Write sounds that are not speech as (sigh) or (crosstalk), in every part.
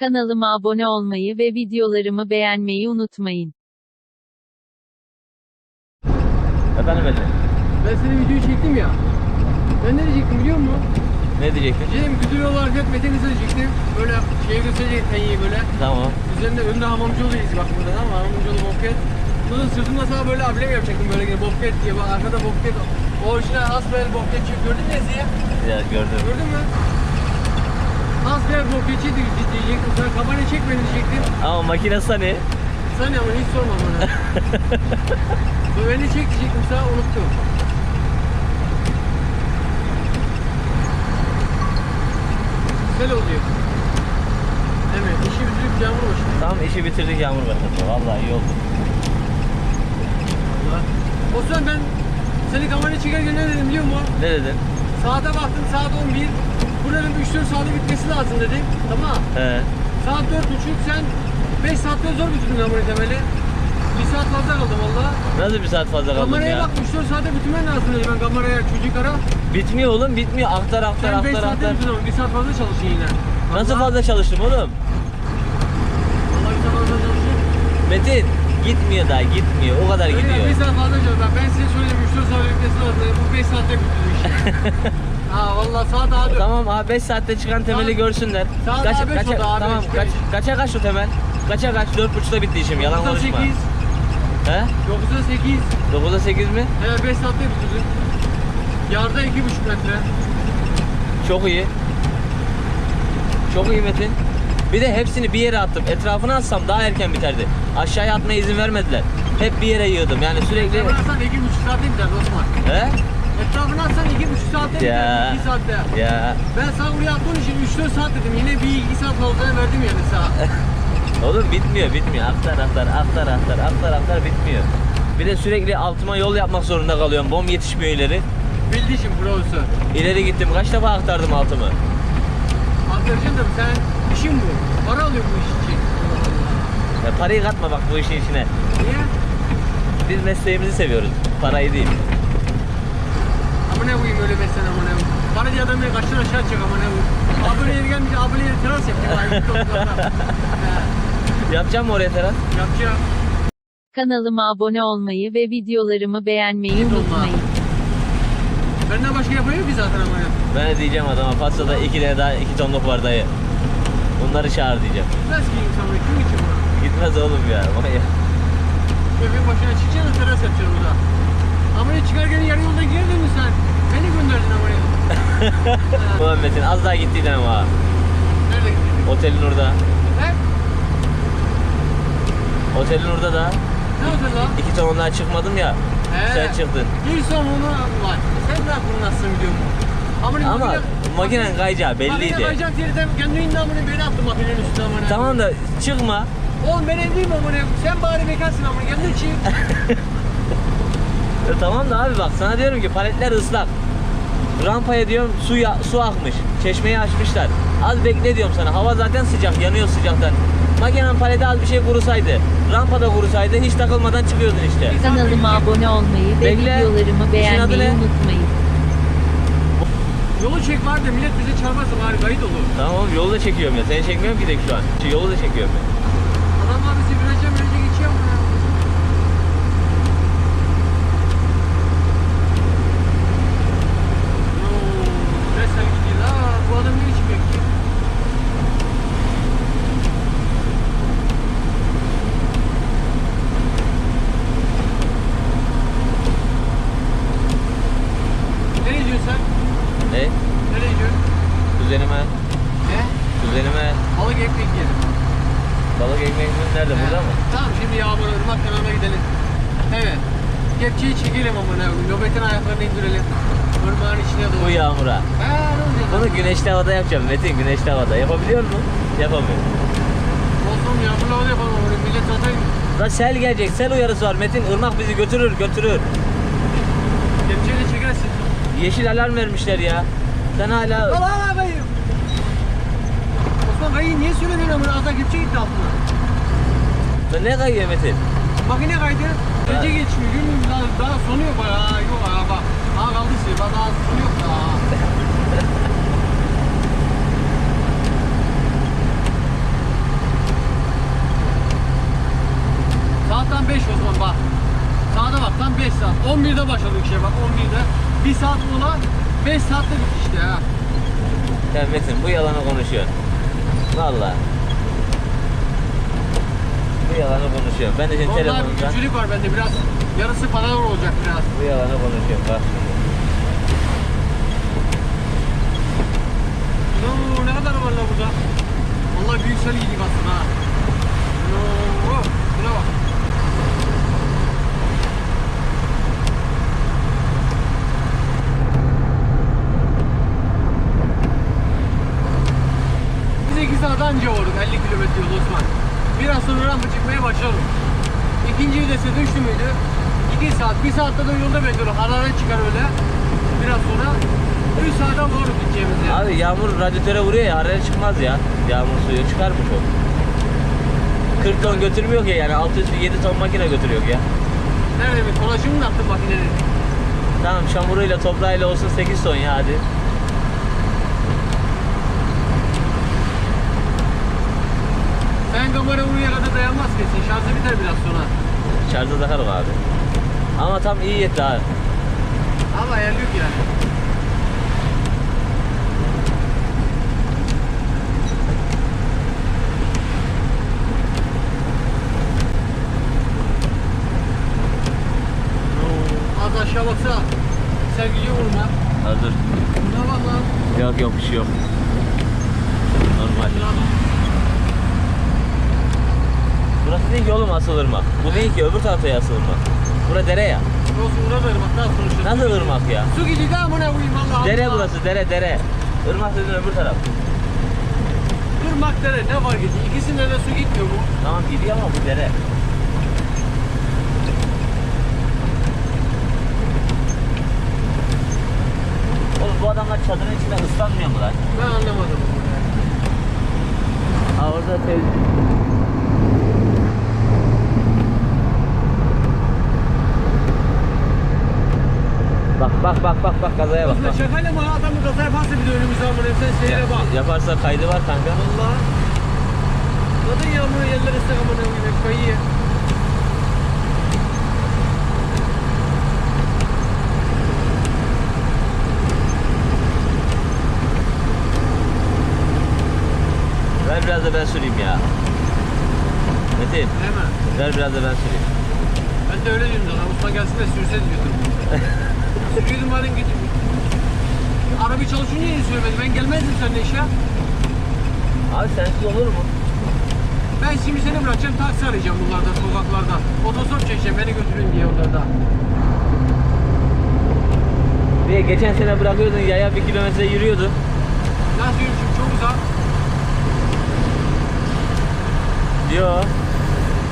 Kanalıma abone olmayı ve videolarımı beğenmeyi unutmayın. Efendim Mete. Ben senin videoyu çektim ya. Ben ne diyecektim biliyor musun? Ne diyecektin? Dedim güdülü olarak Metin kısa diyecektim. Böyle şey gösterecek penyeyi böyle. Tamam. Üzerinde önünde hamamcıoğlu izi bak burada ama hamamcıoğlu bobket. Bunun sırtında sana böyle ablem yapacaktım böyle gibi bobket diye. Bak arkada bobket. Orijinal Asbel bobket çift gördün mü Ezi'yi? Ya gördüm. Gördün mü? Bobket çift diyecektim. Sana kamerayı çek beni diyecektim. Ama makinesi hani? Sen ama hiç sorma bana. (laughs) Bu beni çek diyecektim sana unuttum. Güzel oluyor. Evet, işi bitirip yağmur başlıyor. Tam işi bitirdik yağmur başladı. Vallahi iyi oldu. Osman ben seni kamerayı çekerken ne dedim biliyor musun? Ne dedin? Saate baktım saat 11. Bu dedim 3-4 saate bitmesi lazım dedim. Tamam. He. Saat 4.30 sen 5 saatte zor bitirdin kamerayı temeli. Bir saat fazla kaldım valla. Nasıl bir saat fazla kaldım Kameraya ya? bak 3-4 saate bitirmen lazım dedim ben kameraya çocuk ara. Bitmiyor oğlum bitmiyor. Aktar aktar Sen 5 aktar saatte aktar. bitirdin ama 1 saat fazla çalışın yine. Nasıl Vallahi- fazla çalıştım oğlum? Vallahi bir saat fazla çalışın. Metin gitmiyor daha gitmiyor. O kadar Öyle gidiyor. bir saat fazla çalışın. Bak Ben size söyleyeyim 3-4 saat lazım. dedim. Bu 5 saatte bitirdi işte. (laughs) ha valla saat daha 4. Tamam abi 5 saatte çıkan temeli Saat- görsünler. saat Kaç, daha beş oldu abi, tamam kaç, beş. kaça kaç şu temel? Kaça kaç? 4.30'da bitti işim. Yalan 9'da konuşma. 8. He? 9'da 8. 9'da 8 mi? Evet 5 saatte bitirdim. Yarda 2,5 metre. Çok iyi. Çok iyi Metin. Bir de hepsini bir yere attım. Etrafına atsam daha erken biterdi. Aşağıya atmaya izin vermediler. Hep bir yere yığdım. Yani sürekli... Etrafına atsan 2,5 saatte biter Osman. He? Etrafına atsan 2,5 saatte Ya. biter. 2 saatte. Ya. Ben sana buraya attığın için 3-4 saat dedim. Yine bir 2 saat fazla verdim yani sana. (laughs) Oğlum bitmiyor bitmiyor. Aktar aktar aktar aktar aktar aktar bitmiyor. Bir de sürekli altıma yol yapmak zorunda kalıyorum. Bom yetişmiyor ileri. Bildiği için profesör. İleri gittim. Kaç defa aktardım altımı. Da sen işin bu. Para alıyor bu iş için. Ya parayı katma bak bu işin içine. Niye? Biz mesleğimizi seviyoruz. Parayı değil. Ama ne koyayım öyle beslen ama ne koyayım. Para diye adam beni kaçtan aşağı ama ne koyayım. Aboneye gelmiş aboneye teras. (laughs) He, Yapacağım mı oraya Teras? Yapacağım. Kanalıma abone olmayı ve videolarımı beğenmeyi unutmayın. Benden başka yapamıyor ki zaten ama ya. Ben de diyeceğim adama Fatsa'da iki tane daha iki tonluk var dayı. Bunları çağır diyeceğim. Gitmez ki insan bunu. Kim için bunu? Gitmez oğlum ya. Vay ya. Köpeğin başına çıkacaksın teras yapacaksın burada. Ama ne çıkarken yarı yolda geri döndün sen. Beni gönderdin. Ha, (laughs) Ulan Metin az daha gittiydin ama. ha. Nerede gittin? Otelin orada. He? Otelin orada da Ne oldu lan? iki ton ondan çıkmadım ya. He. Sen çıktın. Bir son onu var. Sen ne yaptın nasıl biliyor musun? Ama, ne Ama makine- makinen kayacağı Makine belliydi. kayacak yerden kendi indi amına beni attı makinenin üstüne amına. Tamam da çıkma. Oğlum ben evliyim amına. Sen bari bekarsın amına. Kendin çık. (laughs) E, tamam da abi bak sana diyorum ki paletler ıslak. Rampaya diyorum su ya, su akmış. Çeşmeyi açmışlar. Az bekle diyorum sana. Hava zaten sıcak, yanıyor sıcaktan. Makinen paleti az bir şey kurusaydı, rampada kurusaydı hiç takılmadan çıkıyordun işte. Kanalıma abone olmayı ve Bekle. videolarımı adı beğenmeyi ne? unutmayın. Yolu çek var da millet bize çarparsa bari kayıt olur. Tamam oğlum yolu da çekiyorum ya. Seni çekmiyorum ki de şu an. Şu yolu da çekiyorum ya. Adamlar bizi virajdan viraja geçiyor amına. Oo, Resmen gidiyor. Aa, bu adam ne için bekliyor? Nereye gidiyorsun sen? Ne? Nereye gidiyorsun? Kuzenime, Ne? kuzenime Balık ekmek yiyelim. balık ekmek mi? Nerede? Burada mı? Tamam şimdi yağmur ırmak kenarına gidelim. Evet. Kepçeyi çekelim ama ne. Nöbetin ayaklarını indirelim. Irmağın içine doğru. Bu yağmura. Olacak? Bunu güneşli havada yapacağım Metin, güneşli havada. Yapabiliyor musun? Yapamıyorum. Olsun yağmurlu hava yapalım. Millet zaten Lan sel gelecek, sel uyarısı var Metin. Irmak bizi götürür, götürür. kepçeyle çekersin. Yeşil alarm vermişler ya. Sen hala... Al al al Kayı niye sürüyorsun amına? Ata gidecek gitti altına. Ben ne kayıyor Metin? Makine kaydı. Gece geçmiyor. Gün daha, daha sonu yok. Aa, yok aa, bak. Kaldı işte. Daha sonu yok. Aa. (laughs) Saattan 5 o zaman bak. Sağda bak tam 5 saat. 11'de başladık işe bak 11'de. 1 saat mola 5 saatte bitti işte ha. Ya Metin bu yalanı konuşuyor. Valla. Bu yalanı konuşuyorsun. Ben de senin Vallahi bir telefonundan güçlülük var bende biraz. Yarısı falan olacak biraz. bu yalanı konuşuyorum. Bak şimdi. Oo, ne kadar var la burada? Vallahi büyük sel yedik aslında ha. Oo, şuna bak. Biz iki saat anca olduk 50 kilometre yol Osman. Biraz sonra rampa çıkmaya başladım. İkinci vitese düştü müydü? 2 saat, 1 saatte de yolda bekliyorum. Hararet çıkar öyle. Biraz sonra 3 saate varız gideceğimiz yer. Abi yağmur radyatöre vuruyor ya araya çıkmaz ya. Yağmur suyu çıkar mı çok? 40 ton götürmüyor ki yani 6 7 ton makine götürüyor ya. Nerede bir tonajı mı attın makinenin? Tamam çamuruyla toprağıyla olsun 8 ton ya hadi. Sen kamera buraya kadar dayanmaz kesin. Şarjı biter biraz sonra. Şarjda takarım abi. Ama tam iyi yetti abi. Ama ayarlıyor ki yani. Oo, Az aşağı baksa sevgili vurma. Hazır. Buna bak lan. Yok yok bir şey yok. Normal. Buna bak. Burası değil ki oğlum asılırmak. Bu değil ki öbür tarafta asılırmak. Bura dere ya. Olsun buna da ırmak daha sonuçta. Nasıl ırmak ya? Su gidiyor da amına koyayım Allah Dere Allah. burası dere dere. Irmak dediğin öbür taraf. Irmak dere ne fark ediyor? İkisinde de su gitmiyor mu? Tamam gidiyor ama bu dere. Oğlum bu adamlar çadırın içinde ıslanmıyor mu lan? Ben anlamadım. Ha orada tev... Bak bak bak bak bak kazaya bak. Bak. şakayla mı adamı kaza yaparsa bir de önümüzde amına sen seyre bak. Yaparsa kaydı var kanka. Allah. Zaten yağmur yerler ıslak amına hep kayıyor. Ver biraz da ben süreyim ya. Metin Hemen. ver biraz da ben süreyim. Ben de öyle diyorum sana. Osman gelsin de sürse diyordum. (laughs) Sürüyordum halen gidip. Arabayı çalışınca niye söylemedin? Ben gelmezdim seninle işe. Abi sensiz olur mu? Ben şimdi seni bırakacağım. Taksi arayacağım bunlarda, sokaklarda. Otostop çekeceğim. Beni götürün diye onlarda. Diye geçen sene bırakıyordun yaya bir kilometre yürüyordu. Nasıl yürüyüşüm? Çok uzak. Yo.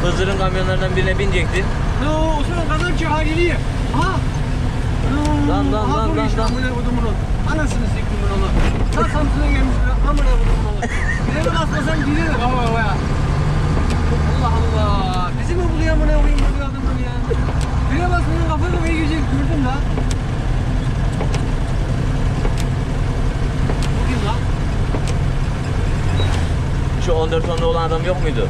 Hızır'ın kamyonlarından birine binecektin. Ne o? Osman kazan çıkar geliyor. Ha? Lan, lan, lan, lan, lan. Amına kodumun onu. Anasını siktimin onu. Ta Samsun'a gelmiş be. Amına kodumun onu. Bir de basmasam gidiyor. Hava havaya. Allah Allah. Bizi mi buluyor amına koyayım bu adamın ya? Bir de basmanın kafa kafaya girecek gördüm lan. Bu kim lan? Şu 14 tonlu olan adam yok muydu?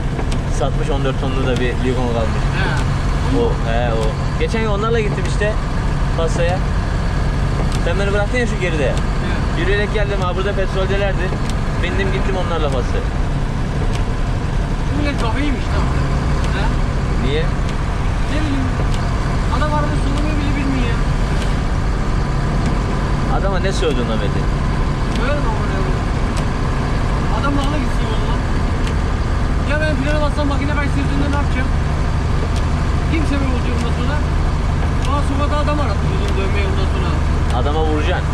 Satmış 14 tonlu da bir Ligon kalmış. He. O, he o. Geçen gün onlarla gittim işte Fasa'ya. Sen beni bıraktın ya şu geride. He. Yürüyerek geldim ha burada petroldelerdi. Bindim gittim onlarla. Bu millet kafayı yemiş lan. He? Niye? Ne bileyim. Adam araba sulamayı bile bilmiyor. Adama ne söyledin Ahmet'in? Öyle mi amına koyayım? Adam nala gitsin valla. Ya ben frene bassam makine kaysırdığında ne yapacağım? Kim sebep olacak ondan sonra? Bana sokakta adam uzun dönmeyi ondan sonra. Adama vuracaksın.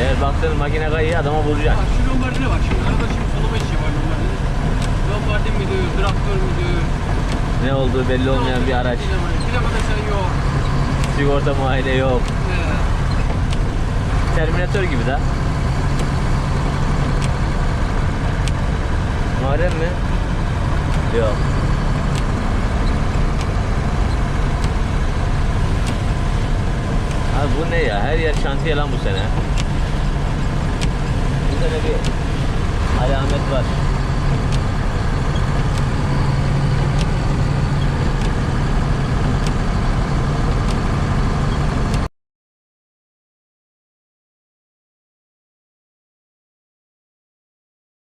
Eğer baktın makine kayıyor adama vuracaksın. Bak şu lombardine bak şimdi. Arada şimdi solama işi var lombardine. Lombardin midir, traktör müdür? Ne olduğu belli olmayan bir araç. Plakada sen yok. Sigorta muayene yok. He. Terminator gibi de. Muharrem mi? Yok. Abi bu ne ya? Her yer şantiye lan bu sene. Bu sene bir alamet var.